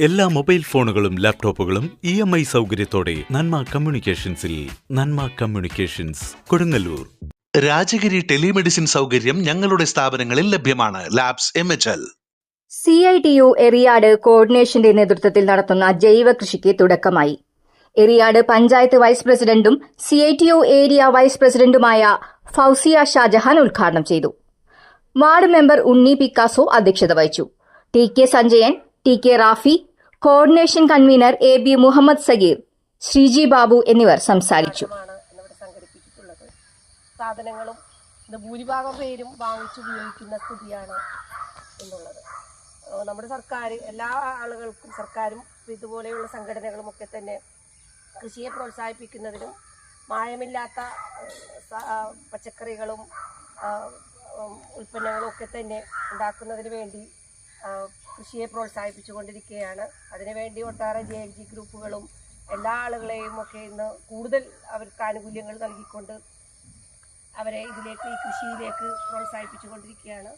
എല്ലാ മൊബൈൽ ഫോണുകളും ലാപ്ടോപ്പുകളും ഇ എം ഐ സൗകര്യത്തോടെ നന്മ കമ്മ്യൂണിക്കേഷൻസിൽ നന്മ കമ്മ്യൂണിക്കേഷൻസ് കൊടുങ്ങല്ലൂർ. രാജഗിരി ടെലിമെഡിസിൻ സൗകര്യം ഞങ്ങളുടെ സ്ഥാപനങ്ങളിൽ ലഭ്യമാണ്. Labs M H L. C I T U Eriyad കോർഡിനേഷന്റെ നേതൃത്വത്തിൽ നടത്തുന്ന ജൈവ കൃഷിക്ക് തുടക്കമായി. എറിയാട് പഞ്ചായത്ത് വൈസ് പ്രസിഡന്റും C I T U area vice പ്രസിഡന്റുമായ ഫൌസിയ ഷാജഹാൻ ഉദ്ഘാടനം ചെയ്തു. വാർഡ് മെമ്പർ ഉണ്ണി പിക്കാസോ അധ്യക്ഷത വഹിച്ചു. T K Sanjayan T K Rafi coordination convener A B Muhammad Sageer Sreeji Babu എന്നിവർ സംസാരിച്ചു. സാധനങ്ങളും ഭൂരിഭാഗം പേരും വാങ്ങിച്ചുപയോഗിക്കുന്ന സ്ഥിതിയാണ് എന്നുള്ളത്. നമ്മുടെ സർക്കാർ എല്ലാ ആളുകൾക്കും സർക്കാരും ഇതുപോലെയുള്ള സംഘടനകളും ഒക്കെ തന്നെ കൃഷിയെ പ്രോത്സാഹിപ്പിക്കുന്നതിനും മായമില്ലാത്ത പച്ചക്കറികളും ഉൽപ്പന്നങ്ങളും ഒക്കെ തന്നെ ഉണ്ടാക്കുന്നതിന് വേണ്ടി കൃഷിയെ പ്രോത്സാഹിപ്പിച്ചുകൊണ്ടിരിക്കുകയാണ്. അതിനുവേണ്ടി ഒട്ടേറെ ജെ ജി ഗ്രൂപ്പുകളും എല്ലാ ആളുകളെയും ഒക്കെ ഇന്ന് കൂടുതൽ അവർക്ക് ആനുകൂല്യങ്ങൾ നൽകിക്കൊണ്ട് അവരെ ഇതിലേക്ക് ഈ കൃഷിയിലേക്ക് പ്രോത്സാഹിപ്പിച്ചുകൊണ്ടിരിക്കുകയാണ്.